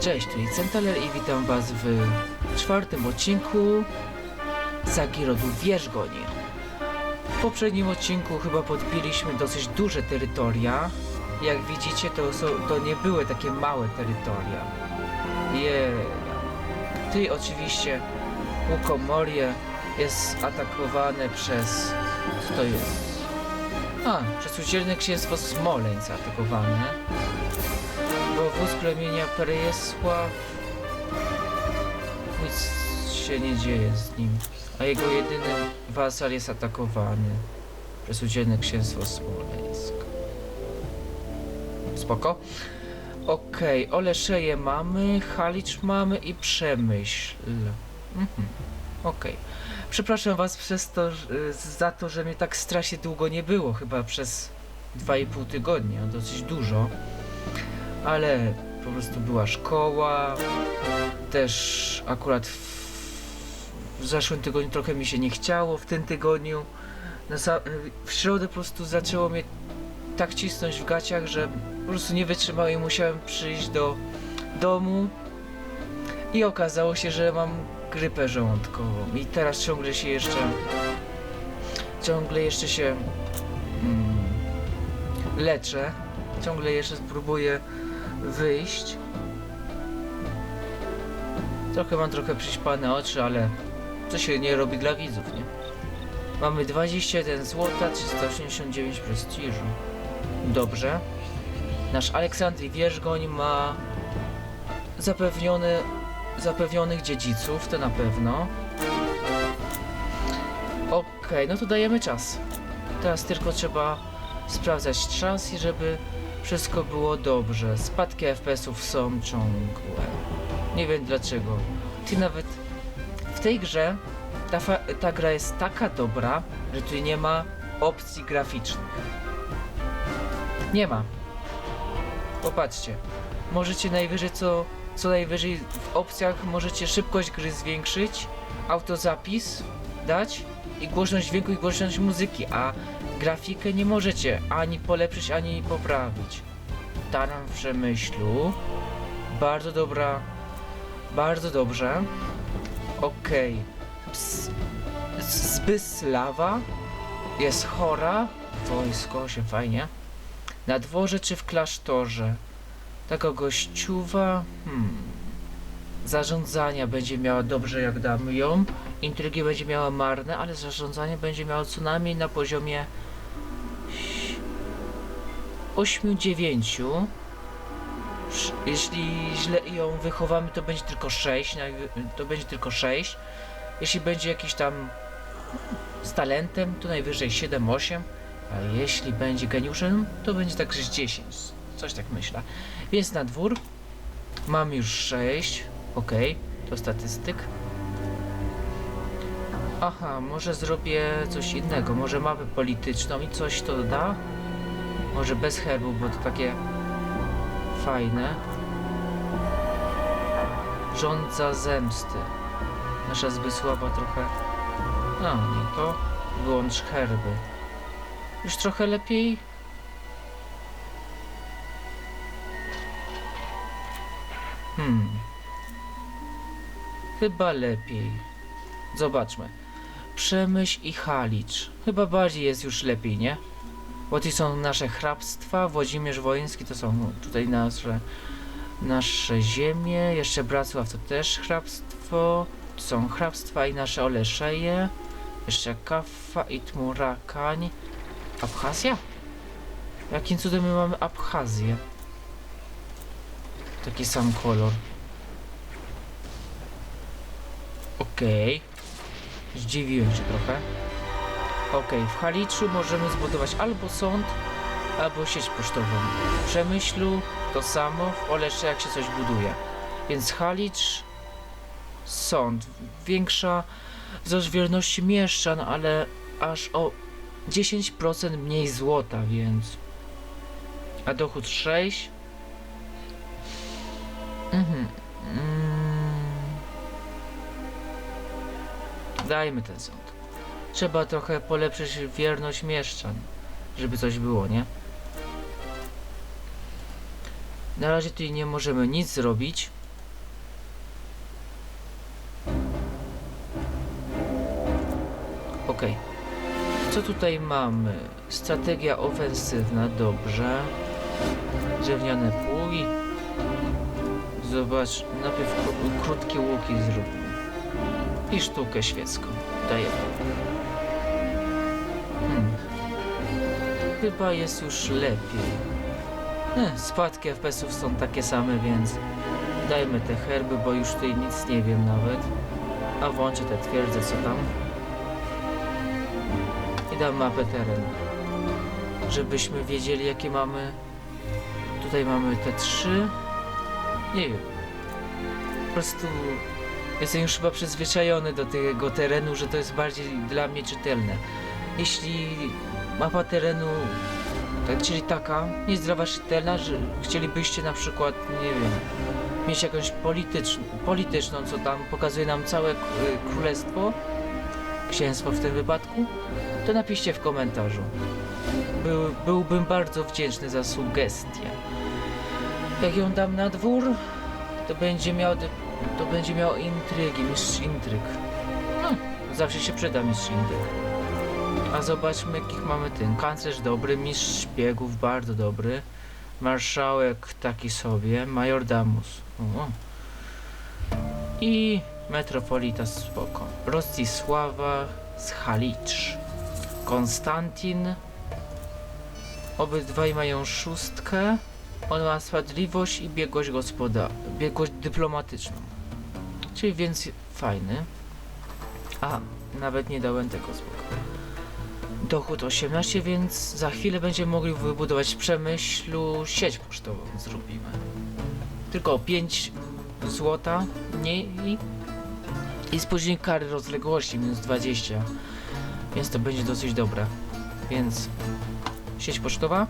Cześć, tu jest Centaler i witam was w czwartym odcinku Zagirodu Wierzgoń. W poprzednim odcinku chyba podbiliśmy dosyć duże terytoria. Jak widzicie, to, są, to nie były takie małe terytoria. Je. Ty oczywiście Łukomorie jest atakowane przez... co to jest? A, przez udzielne księstwo Smoleń zaatakowane. Plemienia Perejesław nic się nie dzieje z nim, a jego jedyny wasal jest atakowany przez udzielne księstwo Smoleńsk. Spoko. Okej, Oleszeje mamy, Halicz mamy i Przemyśl. Mhm. Okej. Przepraszam was przez to, za to, że mnie tak strasznie długo nie było, chyba przez 2,5 tygodnia, dosyć dużo ale po prostu była szkoła. Też akurat w, w zeszłym tygodniu trochę mi się nie chciało, w tym tygodniu. W środę po prostu zaczęło mnie tak cisnąć w gaciach, że po prostu nie wytrzymałem i musiałem przyjść do domu. I okazało się, że mam grypę żołądkową. I teraz ciągle się jeszcze ciągle jeszcze się mm, leczę. Ciągle jeszcze spróbuję wyjść. Trochę mam trochę przyśpane oczy, ale to się nie robi dla widzów, nie? Mamy 21 złota, 389 prestiżu. Dobrze. Nasz Aleksandry Wierzgoń ma zapewnione, zapewnionych dziedziców, to na pewno. Okej, no to dajemy czas. Teraz tylko trzeba sprawdzać czas i żeby wszystko było dobrze. Spadki FPS-ów są ciągłe. Nie wiem dlaczego. Ty nawet w tej grze ta, ta gra jest taka dobra, że tu nie ma opcji graficznych. Nie ma. Popatrzcie. Możecie najwyżej co, co najwyżej w opcjach możecie szybkość gry zwiększyć, autozapis dać i głośność dźwięku i głośność muzyki, a grafikę nie możecie ani polepszyć, ani poprawić. Taran w Przemyślu. Bardzo dobra. Bardzo dobrze. Okej. Ps- Zbyslawa jest chora. Wojsko się fajnie. Na dworze czy w klasztorze? Taka gościuwa. Hmm. Zarządzania będzie miała dobrze, jak damy ją. Intrygi będzie miała marne, ale zarządzanie będzie miało co najmniej na poziomie 8-9. Jeśli źle ją wychowamy, to będzie tylko 6. To będzie tylko 6. Jeśli będzie jakiś tam z talentem, to najwyżej 7-8. A jeśli będzie geniuszem, to będzie tak z 10. Coś tak myślę. Więc na dwór mam już 6. Ok, to statystyk. Aha, może zrobię coś innego. Może mapę polityczną i coś to da? Może bez herbu, bo to takie fajne. Rządza zemsty. Nasza Zbysława trochę... No, nie to. Wyłącz herby. Już trochę lepiej? Hmm. Chyba lepiej. Zobaczmy. Przemyśl i Halicz. Chyba bardziej jest już lepiej, nie? To są nasze hrabstwa, Włodzimierz Wołyński to są tutaj nasze, nasze ziemie, jeszcze Bracław to też hrabstwo, to są hrabstwa i nasze Oleszeje, jeszcze Kaffa i Tmurakań, Abchazja? Jakim cudem my mamy Abchazję? Taki sam kolor. Okej. Zdziwiłem się trochę. Okej, w Haliczu możemy zbudować albo sąd, albo sieć pocztową. W Przemyślu to samo, w Olesze jak się coś buduje. Więc Halicz, sąd. Większa ilość wierności mieszczan, ale aż o 10% mniej złota, więc... A dochód 6. Mhm. Mm. Dajmy ten sąd trzeba trochę polepszyć wierność mieszczan, żeby coś było, nie? Na razie tutaj nie możemy nic zrobić. Ok. Co tutaj mamy? Strategia ofensywna, dobrze. Drewniane pługi. Zobacz, najpierw krótkie łuki zróbmy. I sztukę świecką. Dajemy. Hmm. Chyba jest już lepiej. Eh, spadki FPS-ów są takie same, więc dajmy te herby, bo już tutaj nic nie wiem nawet. A włączę te twierdze, co tam. I dam mapę terenu. Żebyśmy wiedzieli, jakie mamy. Tutaj mamy te trzy. Nie wiem. Po prostu jestem już chyba przyzwyczajony do tego terenu, że to jest bardziej dla mnie czytelne. Jeśli mapa terenu, tak, czyli taka, was czytelna, że chcielibyście na przykład, nie wiem, mieć jakąś polityczną, polityczną, co tam pokazuje nam całe królestwo, księstwo w tym wypadku, to napiszcie w komentarzu. Był, byłbym bardzo wdzięczny za sugestię. Jak ją dam na dwór, to będzie miał, to będzie miał intrygi, mistrz intryg. No, zawsze się przyda mistrz intryg. A zobaczmy, jakich mamy ten. Kanclerz dobry, mistrz szpiegów bardzo dobry. Marszałek taki sobie, major Damus. O. I metropolita spoko. Rostisława z Halicz. Konstantin. Obydwaj mają szóstkę. On ma sprawiedliwość i biegłość gospoda... biegłość dyplomatyczną. Czyli więc fajny. A, nawet nie dałem tego spoko. Dochód 18, więc za chwilę będziemy mogli wybudować w Przemyślu sieć pocztową zrobimy. Tylko 5 złota mniej i spóźnienie kary rozległości minus 20. Więc to będzie dosyć dobre. Więc sieć pocztowa.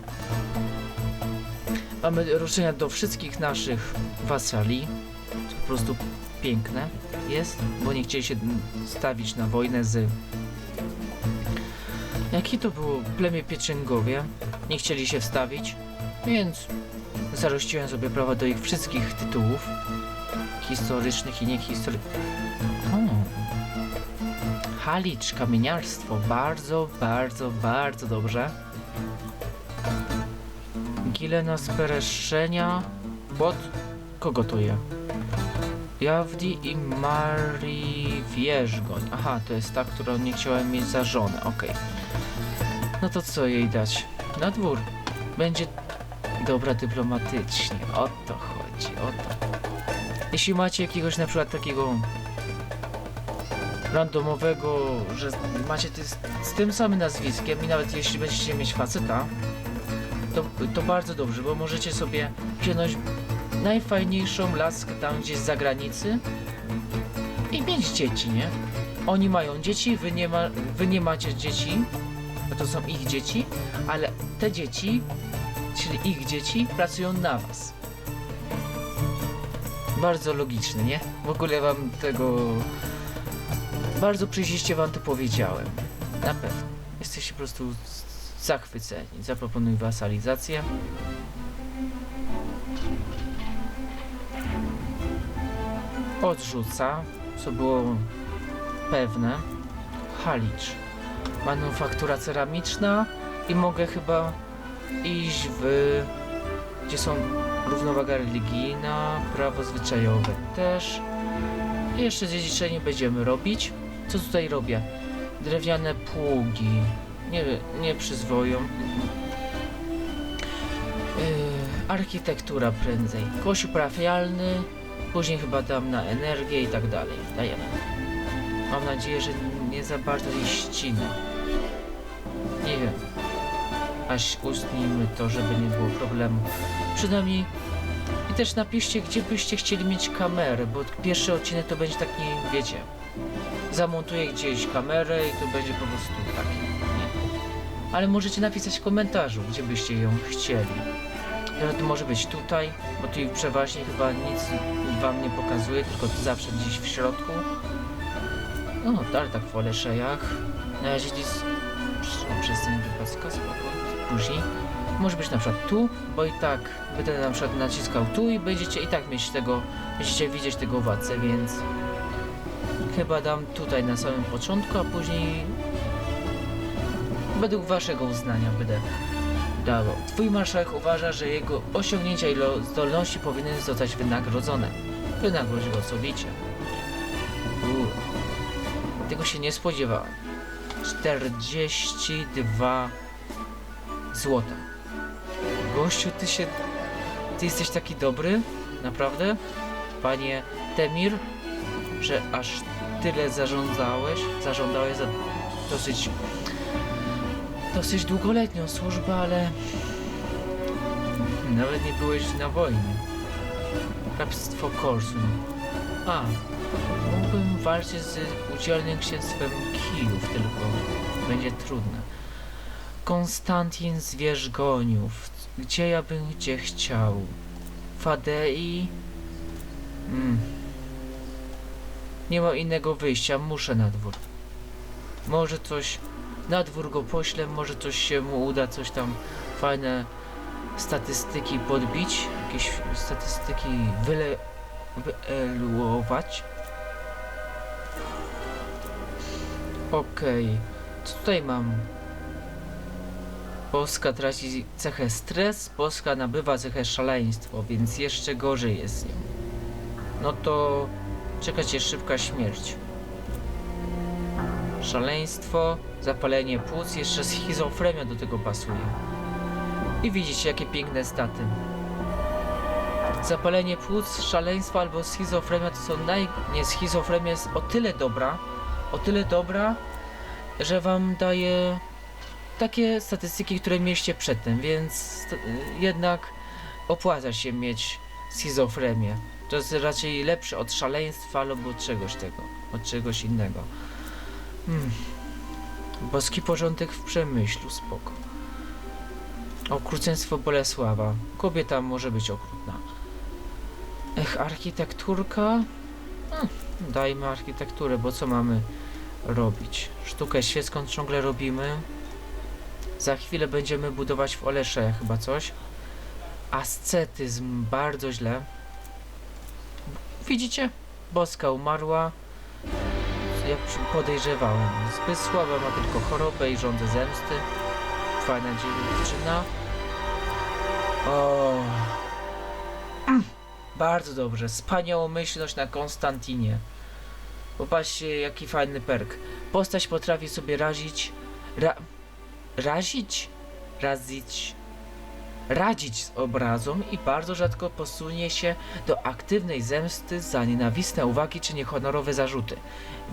Mamy roszczenia do wszystkich naszych wasali. To po prostu piękne jest, bo nie chcieli się stawić na wojnę z Jakie to było plemię Pieczęgowie? Nie chcieli się wstawić, więc zarościłem sobie prawa do ich wszystkich tytułów historycznych i niehistorycznych. Halicz, kamieniarstwo, bardzo, bardzo, bardzo dobrze. Gilena Spereszenia, pod kogo to je? Jawdi i Marii Wierzgoń. Aha, to jest ta, którą nie chciałem mieć za żonę, okej. No to co jej dać? Na dwór. Będzie dobra dyplomatycznie. O to chodzi, o to. Jeśli macie jakiegoś na przykład takiego randomowego, że macie ty, z, z tym samym nazwiskiem i nawet jeśli będziecie mieć faceta, to, to bardzo dobrze, bo możecie sobie wziąć najfajniejszą laskę tam gdzieś z zagranicy i mieć dzieci, nie? Oni mają dzieci, wy nie, ma, wy nie macie dzieci, to są ich dzieci, ale te dzieci, czyli ich dzieci, pracują na was. Bardzo logiczne, nie? W ogóle wam tego... Bardzo przejrzyście wam to powiedziałem. Na pewno. Jesteście po prostu zachwyceni. Zaproponuję wasalizację. Odrzuca, co było pewne. Halicz. Manufaktura ceramiczna i mogę chyba iść w... gdzie są równowaga religijna, prawo zwyczajowe też. I jeszcze dziedziczenie będziemy robić. Co tutaj robię? Drewniane pługi. Nie, nie przyzwoją. Yy, architektura prędzej. Kościół parafialny. Później chyba dam na energię i tak dalej. Dajemy. Mam nadzieję, że nie za bardzo jej ścinę. Nie wiem. Aż ustnijmy to, żeby nie było problemu. Przynajmniej i też napiszcie, gdzie byście chcieli mieć kamerę, bo pierwszy odcinek to będzie taki, wiecie, zamontuję gdzieś kamerę i to będzie po prostu taki, nie? Ale możecie napisać w komentarzu, gdzie byście ją chcieli. Że to może być tutaj, bo tu przeważnie chyba nic wam nie pokazuje, tylko to zawsze gdzieś w środku. No, tartak w Oleszejach. Na razie gdzieś przez ten wypadka. Później może być na przykład tu, bo i tak będę na przykład naciskał tu i będziecie i tak mieć tego, będziecie widzieć tego władcę, więc chyba dam tutaj na samym początku, a później Według waszego uznania będę dawał. Twój marszałek uważa, że jego osiągnięcia i zdolności powinny zostać wynagrodzone. Wynagrodź go sowicie. Uuu. Tego się nie spodziewałem. 42 złota. Gościu, ty się... Ty jesteś taki dobry? Naprawdę? Panie Temir? Że aż tyle zarządzałeś? Zażądałeś za dosyć... Dosyć długoletnią służbę, ale... Nawet nie byłeś na wojnie. Hrabstwo Korsun. A, mógłbym walczyć z udzielnym księstwem Kijów, tylko będzie trudne. Konstantin z Wierzgoniów. Gdzie ja bym gdzie chciał? Fadei? Mm. Nie ma innego wyjścia, muszę na dwór. Może coś na dwór go poślę, może coś się mu uda, coś tam fajne statystyki podbić, jakieś statystyki wyle, wyeluować. Okej, co tutaj mam? Polska traci cechę stres, Polska nabywa cechę szaleństwo, więc jeszcze gorzej jest z nią. No to czeka cię szybka śmierć. Szaleństwo, zapalenie płuc, jeszcze schizofrenia do tego pasuje. I widzicie, jakie piękne staty. Zapalenie płuc, szaleństwo albo schizofrenia to są naj... Nie, schizofrenia jest o tyle dobra, o tyle dobra, że wam daje takie statystyki, które mieliście przedtem, więc st- jednak opłaca się mieć schizofrenię. To jest raczej lepsze od szaleństwa albo od czegoś tego, od czegoś innego. Hmm. Boski porządek w przemyślu, spoko. Okrucieństwo Bolesława. Kobieta może być okrutna. Ech, architekturka? Hmm, dajmy architekturę, bo co mamy robić? Sztukę świecką ciągle robimy. Za chwilę będziemy budować w Olesze chyba coś. Ascetyzm, bardzo źle. Widzicie? Boska umarła. Jak podejrzewałem. Zbyt słaba ma tylko chorobę i żądę zemsty. Fajna dziewczyna. O. Bardzo dobrze. Wspaniałomyślność na Konstantinie. Popatrzcie, jaki fajny perk. Postać potrafi sobie razić. Ra, razić? Razić. Radzić z obrazom i bardzo rzadko posunie się do aktywnej zemsty za nienawistne uwagi czy niehonorowe zarzuty.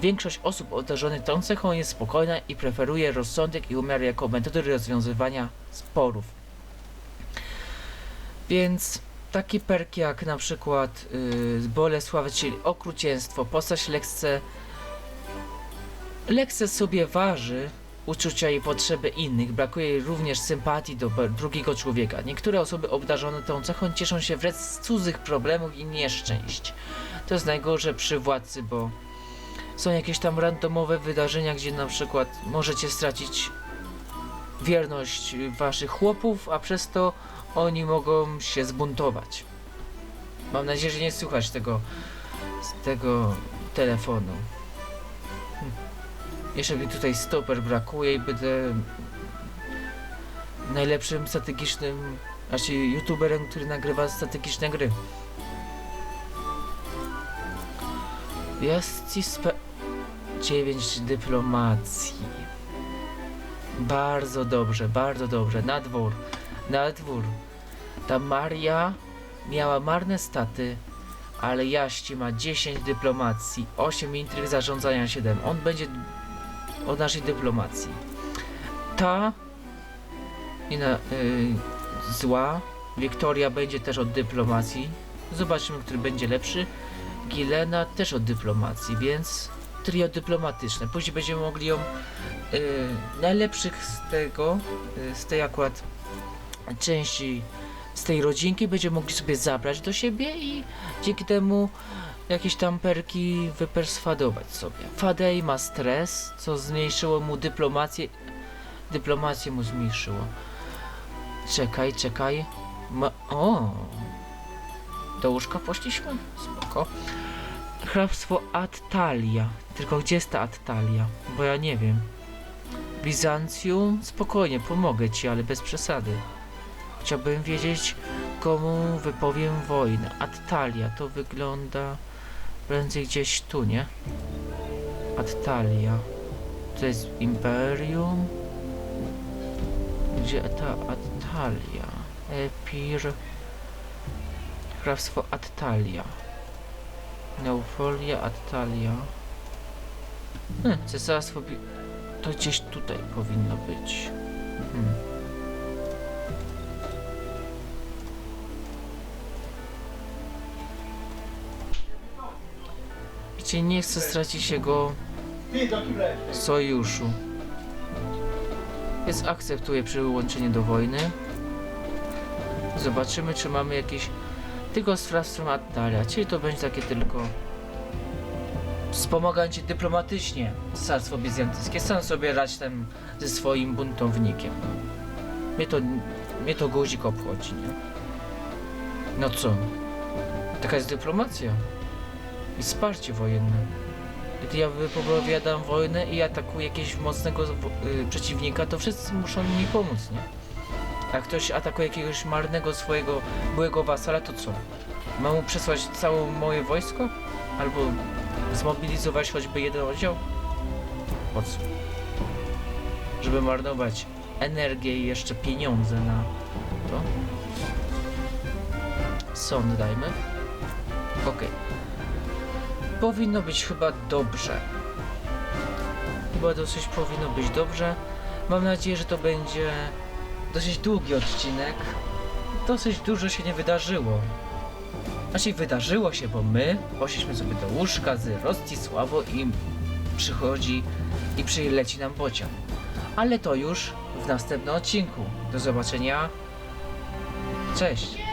Większość osób obdarzonych tą cechą jest spokojna i preferuje rozsądek i umiar jako metodę rozwiązywania sporów. Więc taki perk jak na przykład yy, Bolesław, czyli okrucieństwo, postać lekce, lekce sobie waży uczucia i potrzeby innych, brakuje również sympatii do drugiego człowieka. Niektóre osoby obdarzone tą cechą cieszą się wręcz z cudzych problemów i nieszczęść. To jest najgorsze przy władcy, bo są jakieś tam randomowe wydarzenia, gdzie na przykład możecie stracić wierność waszych chłopów, a przez to oni mogą się zbuntować. Mam nadzieję, że nie słychać tego tego telefonu. Hm. Jeszcze mi tutaj stoper brakuje i będę najlepszym strategicznym, znaczy youtuberem, który nagrywa strategiczne gry. Jest ci spe... 9 dyplomacji. Bardzo dobrze, bardzo dobrze. Na dwór, na dwór. Ta Maria miała marne staty, ale Jaści ma 10 dyplomacji, 8 intryg zarządzania 7. On będzie od naszej dyplomacji. Ta nie na, y, zła Wiktoria będzie też od dyplomacji. Zobaczymy, który będzie lepszy. Gilena też od dyplomacji, więc trio dyplomatyczne. Później będziemy mogli ją y, najlepszych z tego, y, z tej akurat części, z tej rodzinki będziemy mogli sobie zabrać do siebie i dzięki temu jakieś tam perki wyperswadować sobie. Fadej ma stres, co zmniejszyło mu dyplomację. Dyplomację mu zmniejszyło. Czekaj, czekaj. Ma... O! Do łóżka poszliśmy? Spoko. Hrabstwo Attalia. Tylko gdzie jest ta Attalia? Bo ja nie wiem. Bizancjum? Spokojnie, pomogę ci, ale bez przesady. Chciałbym wiedzieć, komu wypowiem wojnę. Attalia, to wygląda prędzej gdzieś tu, nie? Attalia. To jest Imperium? Gdzie ta Attalia? Epir... Hrabstwo Attalia. Neufolia, Attalia. Hmm, cesarstwo... To gdzieś tutaj powinno być. Hmm. Gdzie nie chcę stracić jego sojuszu. Więc akceptuję przyłączenie do wojny. Zobaczymy, czy mamy jakieś tylko Frastrom Attalia, czyli to będzie takie tylko wspomaganie dyplomatycznie cesarstwo bizantyjskie. Sam sobie radź tam ze swoim buntownikiem. Mnie to, mnie to guzik obchodzi, nie? No co? Taka jest dyplomacja. I wsparcie wojenne. Gdy ja wypowiadam wojnę i atakuję jakiegoś mocnego y, przeciwnika, to wszyscy muszą mi pomóc, nie? Jak ktoś atakuje jakiegoś marnego swojego byłego wasala, to co? Mam mu przesłać całe moje wojsko? Albo zmobilizować choćby jeden oddział? Po co? Żeby marnować energię i jeszcze pieniądze na to? Sąd dajmy. Okej. Powinno być chyba dobrze. Chyba dosyć powinno być dobrze. Mam nadzieję, że to będzie dosyć długi odcinek. Dosyć dużo się nie wydarzyło. Znaczy wydarzyło się, bo my poszliśmy sobie do łóżka z Rostisławo i przychodzi i przyleci nam pociąg. Ale to już w następnym odcinku. Do zobaczenia. Cześć.